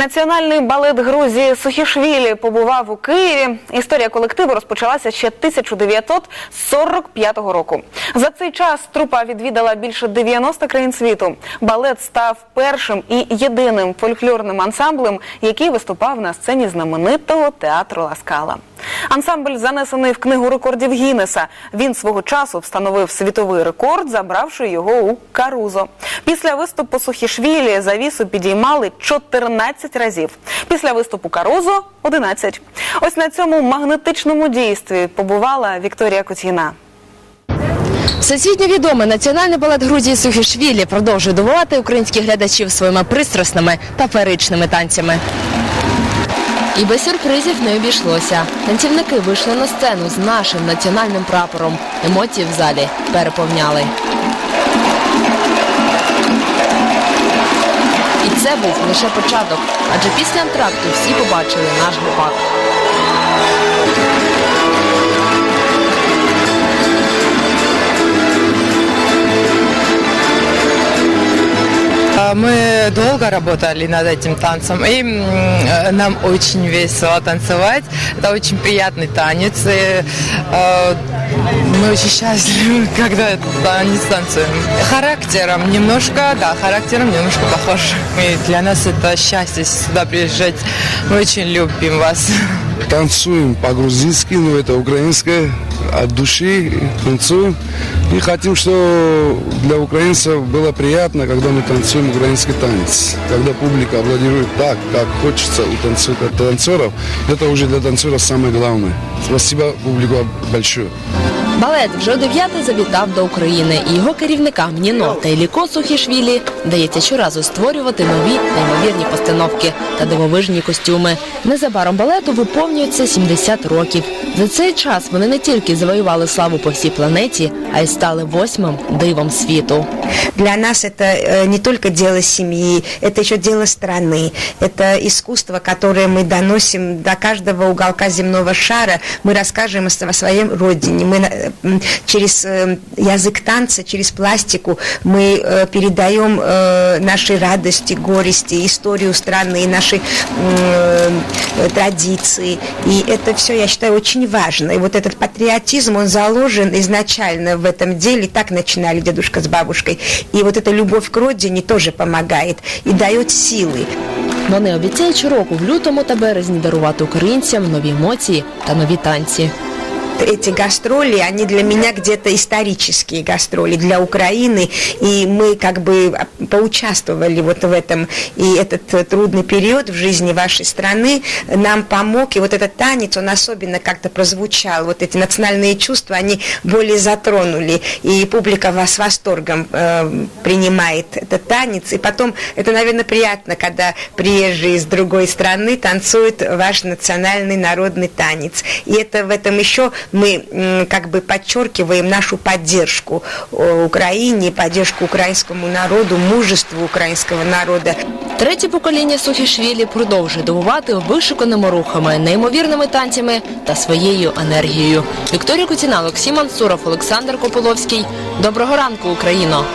Національний балет Грузії Сухішвілі побував у Києві. Історія колективу розпочалася ще 1945 року. За цей час трупа відвідала більше 90 країн світу. Балет став першим і єдиним фольклорним ансамблем, який виступав на сцені знаменитого театру Ласкала. Ансамбль занесений в книгу рекордів Гіннеса. Він свого часу встановив світовий рекорд, забравши його у Карузо. Після виступу Сухішвілі завісу підіймали 14 разів. Після виступу Карузо 11. Ось на цьому магнетичному дійстві побувала Вікторія Кутіна. Всесвітньо відомий національний балет Грузії Сухішвілі продовжує дивувати українських глядачів своїми пристрасними та феєричними танцями. І без сюрпризів не обійшлося. Танцівники вийшли на сцену з нашим національним прапором. Емоції в залі переповняли. Це був лише початок, адже після антракту всі побачили наш гопак. А, Долго работали над этим танцем, и э, нам очень весело танцевать. Это очень приятный танец. И, э, мы очень счастливы, когда танец танцуем. Характером немножко, да, характером немножко похож. И для нас это счастье сюда приезжать. Мы очень любим вас. танцуем по-грузински, но это украинское, от души танцуем. И хотим, что для украинцев было приятно, когда мы танцуем украинский танец. Когда публика аплодирует так, как хочется у танцу- от танцоров, это уже для танцоров самое главное. Спасибо публику большое. Балет вже у дев'яте завітав до України, і його керівникам Ніно та Іліко Сухішвілі вдається щоразу створювати нові неймовірні постановки та дивовижні костюми. Незабаром балету виповнюється 70 років. За цей час вони не тільки завоювали славу по всій планеті, а й стали восьмим дивом світу. Для нас это э, не только дело семьи, это еще дело страны. Это искусство, которое мы доносим до каждого уголка земного шара. Мы расскажем о с- о своей родине. Мы на- м, через э, язык танца, через пластику мы э, передаем э, наши радости, горести, историю страны, наши м, э, традиции. И это все, я считаю, очень важно. И вот этот патриотизм, он заложен изначально в этом деле. Так начинали дедушка с бабушкой. И вот эта любовь к родине тоже помогает и дает силы. Вони обіцяють щороку в лютому та березні дарувати українцям нові емоції та нові танці. Эти гастроли, они для меня где-то исторические гастроли для Украины, и мы как бы поучаствовали вот в этом, и этот э, трудный период в жизни вашей страны нам помог, и вот этот танец, он особенно как-то прозвучал, вот эти национальные чувства, они более затронули, и публика вас с восторгом э, принимает этот танец, и потом это, наверное, приятно, когда приезжие из другой страны танцуют ваш национальный народный танец, и это в этом еще мы м, как бы подчеркиваем нашу поддержку э, Украине, поддержку украинскому народу, мужеству украинского народа. Третє покоління Сухішвілі продовжує дивувати вишуканими рухами, неймовірними танцями та своєю енергією. Вікторія Куціна, Олексій Мансуров, Олександр Кополовський. Доброго ранку, Україно!